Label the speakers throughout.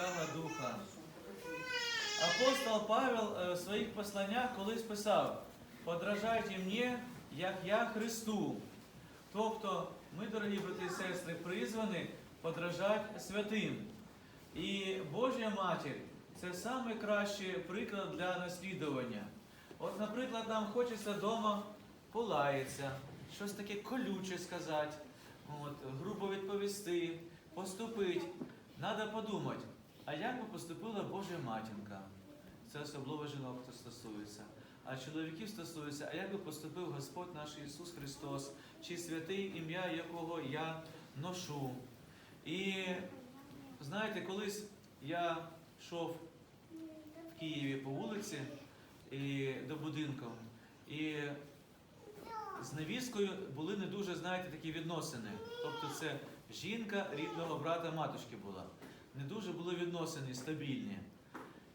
Speaker 1: Святого Духа. Апостол Павел е, в своїх посланнях колись писав: подражайте мені, як я Христу. Тобто, ми, дорогі брати і сестри, призвані подражати святим. І Божа Матір це найкращий приклад для наслідування. От, наприклад, нам хочеться вдома полаятися, щось таке колюче сказати, от, грубо відповісти, поступити. Треба подумати, а як би поступила Божа матінка? Це особливо жінок хто стосується. А чоловіків стосується, а як би поступив Господь наш Ісус Христос, чи святий ім'я, якого я ношу. І знаєте, колись я йшов в Києві по вулиці і до будинку, і з невісткою були не дуже, знаєте, такі відносини. Тобто це жінка рідного брата матушки була. Не дуже були відносини стабільні.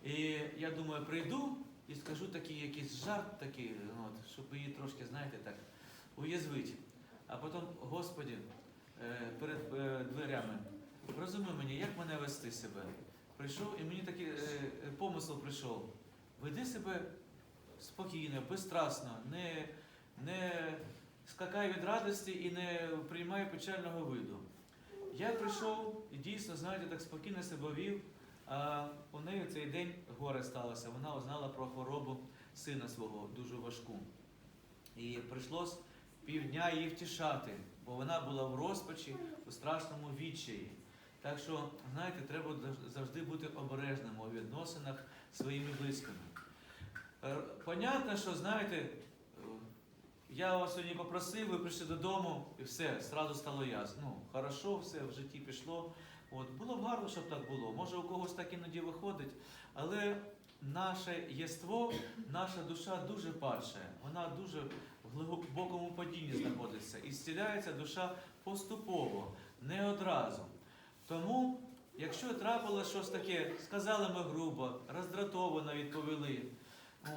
Speaker 1: І я думаю, прийду і скажу такий якийсь жарт такий, от, щоб її трошки, знаєте, так, уязвити. А потім, Господі, е, перед е, дверями, розумій мені, як мене вести себе. Прийшов, і мені такий е, помисел прийшов. Веди себе спокійно, безстрастно, не, не скакай від радості і не приймай печального виду. Я прийшов дійсно, знаєте, так спокійно себе вів. А у неї цей день горе сталося. Вона узнала про хворобу сина свого, дуже важку. І прийшлось півдня її втішати, бо вона була в розпачі, у страшному відчаї. Так що, знаєте, треба завжди бути обережним у відносинах зі своїми близькими. Е, Понятно, що знаєте, я вас сьогодні попросив, ви прийшли додому, і все, зразу стало ясно. Ну, хорошо, все в житті пішло. От, було б гарно, щоб так було. Може, у когось так іноді виходить, але наше єство, наша душа дуже падша. Вона дуже в глибокому падінні знаходиться. І зціляється душа поступово, не одразу. Тому, якщо трапилось щось таке, сказали ми грубо, роздратовано відповіли.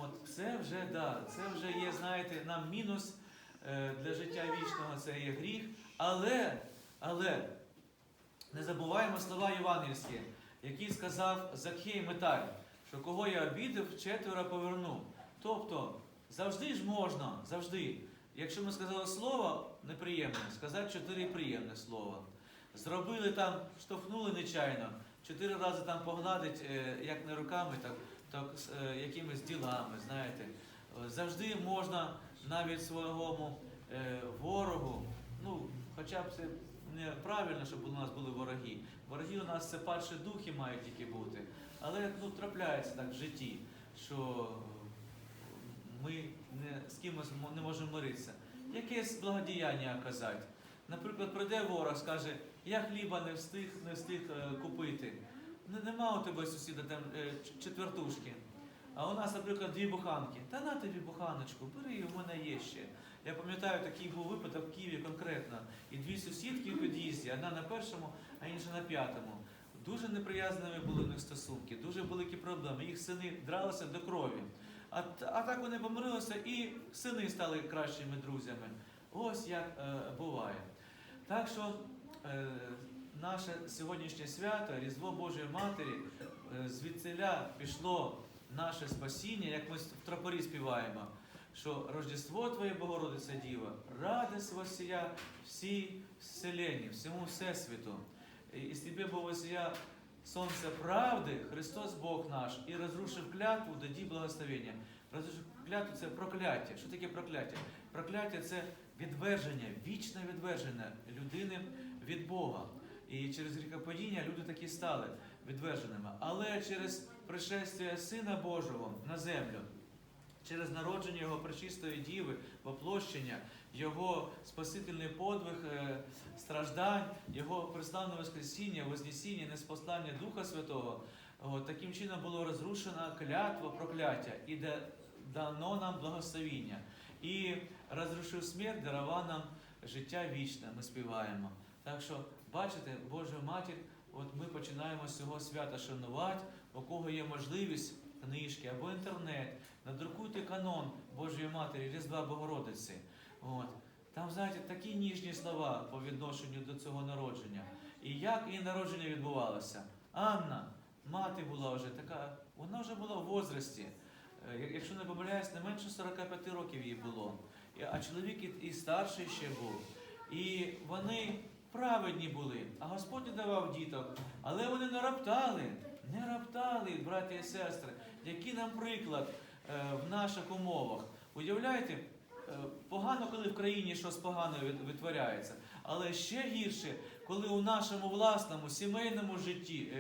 Speaker 1: От, це вже да, це вже є, знаєте, нам мінус е, для життя вічного, це є гріх. Але, але не забуваємо слова євангельські, які сказав Закхей Металь, що кого я обідав, четверо поверну. Тобто, завжди ж можна, завжди. Якщо ми сказали слово неприємне, сказати чотири приємне слова. Зробили там, штовхнули нечайно, чотири рази там погладить, е, як не руками, так, так е, якимись ділами, знаєте. Завжди можна навіть своєму е, ворогу, ну, хоча б це неправильно, щоб у нас були вороги. Вороги у нас це падші духи мають тільки бути. Але ну, трапляється так в житті, що ми не, з кимось не можемо миритися. Якесь благодіяння оказати. Наприклад, прийде ворог, скаже, я хліба не встиг, не встиг е, купити. Нема у тебе сусіда там е, четвертушки. А у нас, наприклад, дві буханки. Та на тобі буханочку, бери, у мене є ще. Я пам'ятаю, такий був випадок в Києві конкретно. І дві сусідки в під'їзді, одна на першому, а інша на п'ятому. Дуже неприязними були в них стосунки, дуже великі проблеми. Їх сини дралися до крові. А, а так вони помирилися і сини стали кращими друзями. Ось як е, буває. Так що е, наше сьогоднішнє свято, Різдво Божої Матері, е, звідсиля пішло наше спасіння, як ми в тропорі співаємо, що Рождество Твоє Богородиця Діва, радость восія всій вселенні, всьому Всесвіту. І з тебе бо восія сонце правди, Христос Бог наш, і розрушив клятву, даді благословення. Розрушив клятву це прокляття. Що таке прокляття? Прокляття це відверження, вічне відверження людини від Бога. І через гріхопадіння люди такі стали відверженими. Але через пришестя Сина Божого на землю, через народження Його пречистої діви, воплощення, Його спасительний подвиг е, страждань, Його преславне Воскресіння, Вознесіння, неспослання Духа Святого, от, таким чином було розрушена клятва прокляття і да- дано нам благословіння. І розрушив смерть, дарував нам життя вічне, ми співаємо. Так що, бачите, Божа Матір, от ми починаємо з цього свята шанувати, у кого є можливість книжки або інтернет, надрукуйте канон Божої Матері, Різдва Богородиці. От. Там, знаєте, такі ніжні слова по відношенню до цього народження. І як її народження відбувалося? Анна, мати була вже така, вона вже була в возрасті. Е, Якщо не помиляюсь, не менше 45 років їй було. А чоловік і- старший ще був. І вони праведні були, а Господь не давав діток. Але вони не роптали, не роптали, браті і сестри. Який нам приклад е, в наших умовах? Уявляєте, е, погано, коли в країні щось погане витворяється, але ще гірше, коли у нашому власному сімейному житті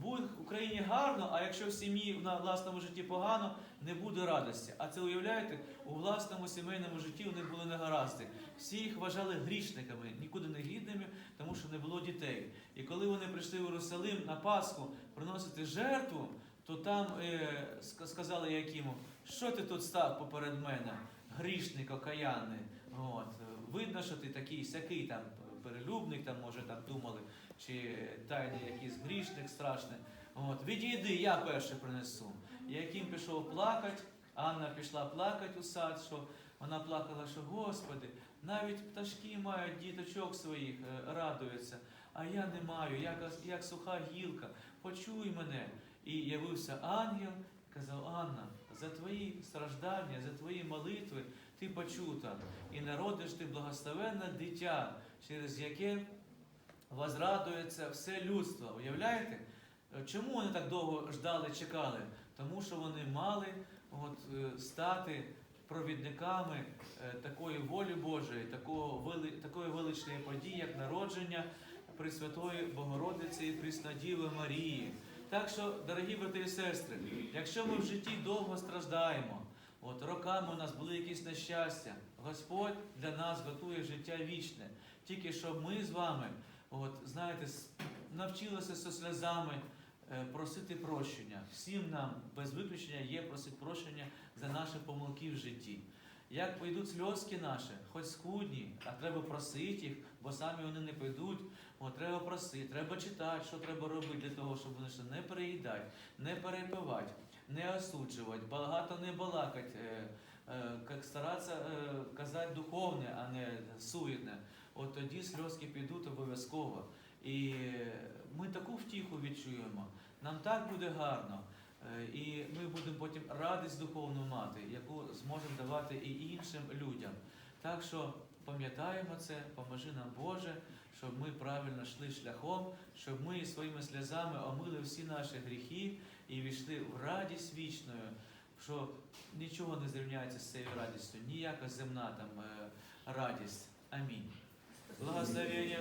Speaker 1: буде в Україні гарно, а якщо в сім'ї на власному житті погано, не буде радості. А це уявляєте, у власному сімейному житті у них були негаразди. Всі їх вважали грішниками, нікуди не гідними, тому що не було дітей. І коли вони прийшли в Єрусалим на Пасху приносити жертву, то там е, сказали Якиму, що ти тут став поперед мене, грішник окаянний. От, видно, що ти такий сякий там перелюбник, там може так думали, чи тайний якийсь грішник страшний. От, відійди, я перше принесу. Яким пішов плакати, Анна пішла плакати у сад, що вона плакала, що Господи, навіть пташки мають діточок своїх, е, радуються, а я не маю, як, як суха гілка, почуй мене. І явився ангел, казав Анна, за твої страждання, за твої молитви ти почута, і народиш ти благословенне дитя, через яке возрадується все людство. Уявляєте? Чому вони так довго ждали, чекали? Тому що вони мали от, е, стати провідниками е, такої волі Божої, такої величної події, як народження Пресвятої Богородиці і Преснодіви Марії. Так що, дорогі брати і сестри, якщо ми в житті довго страждаємо, от роками у нас були якісь нещастя, Господь для нас готує життя вічне. Тільки щоб ми з вами, от знаєте, навчилися зі сльозами е, просити прощення. Всім нам без виключення є просити прощення за наші помилки в житті. Як пойдуть сльозки наші, хоч скудні, а треба просити їх, бо самі вони не пойдуть. Треба просити, треба читати, що треба робити для того, щоб вони не переїдати, не перепивати, не осуджувати, багато не балакати, е, е, як старатися е, казати духовне, а не суетне. От тоді сльозки підуть обов'язково. І ми таку втіху відчуємо. Нам так буде гарно. Е, І ми будемо потім радість духовну мати, яку зможемо давати і іншим людям. Так що пам'ятаємо це, поможи нам Боже, щоб ми правильно йшли шляхом, щоб ми своїми сльозами омили всі наші гріхи і війшли в радість вічною, що нічого не зрівняється з цією радістю, ніяка земна там е, радість. Амінь. Благословення